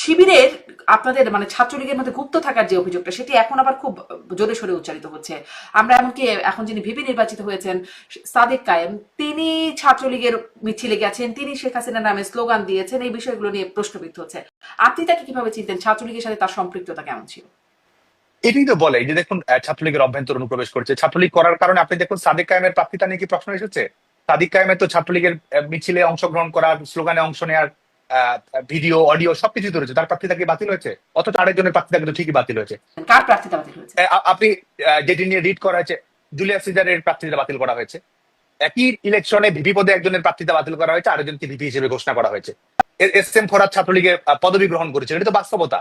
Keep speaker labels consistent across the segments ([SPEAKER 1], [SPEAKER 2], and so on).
[SPEAKER 1] শিবিরের আপনাদের মানে ছাত্রলীগের মধ্যে গুপ্ত থাকার যে অভিযোগটা, সেটি এখন আবার খুব জোরে সোরে উচ্চারিত হচ্ছে। আমরা এমনকি এখন যিনি ভিপি নির্বাচিত হয়েছেন, সাদেক কায়েম, তিনি ছাত্রলীগের মিছিলে গেছেন, তিনি শেখ হাসিনা নামে স্লোগান দিয়েছেন, এই বিষয়গুলো নিয়ে প্রশ্নবিদ্ধ হচ্ছে। আপনি তাকে কীভাবে চিনতেন? ছাত্রলীগের সাথে তার সম্পৃক্ততা কেমন ছিল?
[SPEAKER 2] এটাই তো বলে যে দেখুন ছাত্রলীগের অভ্যন্তর অনুপ্রবেশ করছে। ছাত্রলীগ করার কারণে আপনি দেখুন, সাদেক কায়েমের প্রার্থিতা নিয়ে কি প্রশ্ন এসেছে? সাদিক কায়েমের তো ছাত্রলীগের মিছিলে অংশগ্রহণ করার, স্লোগানে অংশ নেওয়ার ভিডিও অডিও সবকিছু তো রয়েছে তার প্রার্থিতা কি বাতিল হয়েছে। অথচ আরেকজনের প্রার্থিতা কিন্তু ঠিকই বাতিল হয়েছে।
[SPEAKER 1] কার প্রার্থিতা বাতিল হয়েছে?
[SPEAKER 2] আপনি যেটি নিয়ে রিড করা হয়েছে জুলিয়াস সিজারের প্রার্থিতা বাতিল করা হয়েছে। একই ইলেকশনে ভিপি পদে একজনের প্রার্থিতা বাতিল করা হয়েছে আরেকজনকে ভিপি হিসেবে ঘোষণা করা হয়েছে। এস এম ফরাদ ছাত্রলীগের পদবি গ্রহণ করেছে এটা তো বাস্তবতা।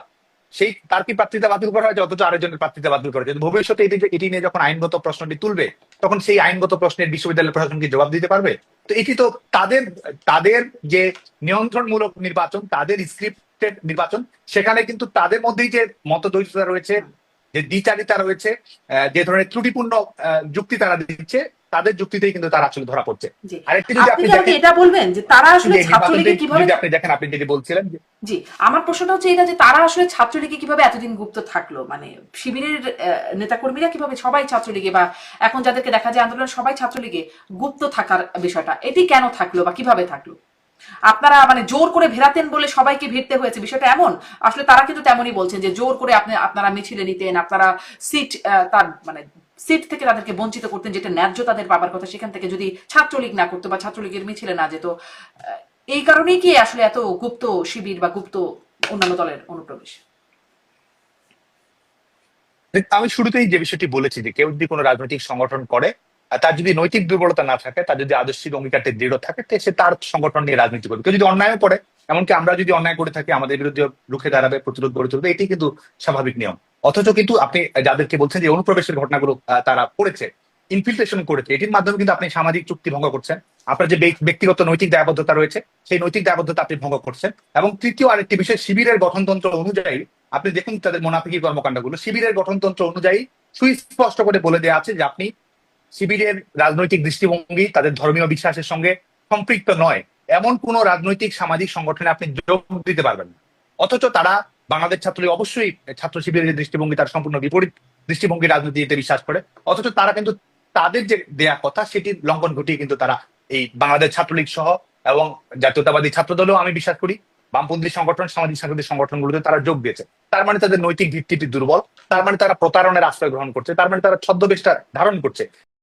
[SPEAKER 2] সেই তার কি প্রার্থিতা বাতিল করা হয়েছে অথচ আরেকজনের প্রার্থিতা বাতিল করা হয়েছে। ভবিষ্যতে এটি এটি নিয়ে যখন আইনগত প্রশ্নটি তুলবে তখন সেই আইনগত প্রশ্নের বিশ্ববিদ্যালয় প্রশাসন কি জবাব দিতে পারবে? তো এটি তো তাদের তাদের যে নিয়ন্ত্রণমূলক নির্বাচন, তাদের স্ক্রিপ্টেড নির্বাচন, সেখানে কিন্তু তাদের মধ্যেই যে মতদ্বৈততা রয়েছে, যে দ্বিচারিতা রয়েছে যে ধরনের ত্রুটিপূর্ণ যুক্তি তারা দিচ্ছে তাদের যুক্তিতেই কিন্তু তারা আসলে ধরা পড়ছে। আরেকটি যদি
[SPEAKER 1] আপনি
[SPEAKER 2] দেখেন
[SPEAKER 1] এটা বলবেন যে তারা আসলে ছাত্রলীগে কীভাবে
[SPEAKER 2] যদি আপনি দেখেন আপনি যেটি বলছিলেন
[SPEAKER 1] জি আমার প্রশ্নটা হচ্ছে এটা যে তারা আসলে ছাত্রলীগে কীভাবে এতদিন গুপ্ত থাকল? মানে শিবিরের নেতাকর্মীরা কীভাবে সবাই ছাত্রলীগে বা এখন যাদেরকে দেখা যায় আন্দোলন সবাই ছাত্রলীগে গুপ্ত থাকার বিষয়টা এটি কেন থাকল বা কীভাবে থাকল? আপনারা মানে জোর করে ভেরাতেন বলে সবাইকে ভিড়তে হয়েছে বিষয়টা এমন। আসলে তারা কিন্তু তেমনই বলছেন যে জোর করে আপনি আপনারা মিছিলে নিতেন আপনারা সিট তার মানে সিট থেকে তাদেরকে বঞ্চিত করতেন, যেটা ন্যায্য তাদের পাবার কথা, সেখান থেকে যদি ছাত্রলীগ না করতো বা ছাত্রলীগের মিছিলে না যেত এই কারণেই কি আসলে এত গুপ্ত শিবির বা গুপ্ত অন্যান্য দলের অনুপ্রবেশ?
[SPEAKER 2] আমি শুরুতেই যে বিষয়টি বলেছি যে কেউ যদি কোনো রাজনৈতিক সংগঠন করে তার যদি নৈতিক দুর্বলতা না থাকে, তার যদি আদর্শিক অঙ্গীকারটি দৃঢ় থাকে, সে তার সংগঠন নিয়ে রাজনীতি করবে। কেউ যদি অন্যায় করে এমনকি আমরা যদি অন্যায় করে থাকি, আমাদের বিরুদ্ধে রুখে দাঁড়াবে, প্রতিরোধ গড়ে তুলবে, এটি কিন্তু স্বাভাবিক নিয়ম। অথচ কিন্তু আপনি যাদেরকে বলছেন যে অনুপ্রবেশের ঘটনাগুলো তারা করেছে ইনফিল্ট্রেশন করেছে, এটির মাধ্যমে কিন্তু আপনি সামাজিক চুক্তি ভঙ্গ করছেন। আপনার যে ব্যক্তিগত নৈতিক দায়বদ্ধতা রয়েছে, সেই নৈতিক দায়বদ্ধতা আপনি ভঙ্গ করছেন। এবং তৃতীয় আরেকটি বিষয়, শিবিরের গঠনতন্ত্র অনুযায়ী, আপনি দেখুন তাদের মোনাফিকি কর্মকাণ্ডগুলো। শিবিরের গঠনতন্ত্র অনুযায়ী সুস্পষ্ট করে বলে দেওয়া আছে যে আপনি শিবিরের রাজনৈতিক দৃষ্টিভঙ্গি, তাদের ধর্মীয় বিশ্বাসের সঙ্গে সম্পৃক্ত নয়। এমন কোন রাজনৈতিক, সামাজিক সংগঠনে আপনি যোগ দিতে পারবেন না। অথচ তারা বাংলাদেশ ছাত্রলীগ অবশ্যই ছাত্র শিবিরের দৃষ্টিভঙ্গি, তার সম্পূর্ণ বিপরীত দৃষ্টিভঙ্গি রাজনীতিতে বিশ্বাস করে। অথচ তারা কিন্তু তাদের যে দেয়া কথা সেটি লঙ্ঘন ঘটিয়ে কিন্তু তারা এই বাংলাদেশ ছাত্রলীগ সহ এবং জাতীয়তাবাদী ছাত্র দলেও আমি বিশ্বাস করি, বামপন্থী সংগঠন, সামাজিক সাংস্কৃতিক সংগঠনগুলোতে তারা যোগ দিয়েছে। তার মানে তাদের নৈতিক ভিত্তিটি দুর্বল, তার মানে তারা প্রতারণের আশ্রয় গ্রহণ করছে, তার মানে তারা ছদ্মবেশটা ধারণ করছে।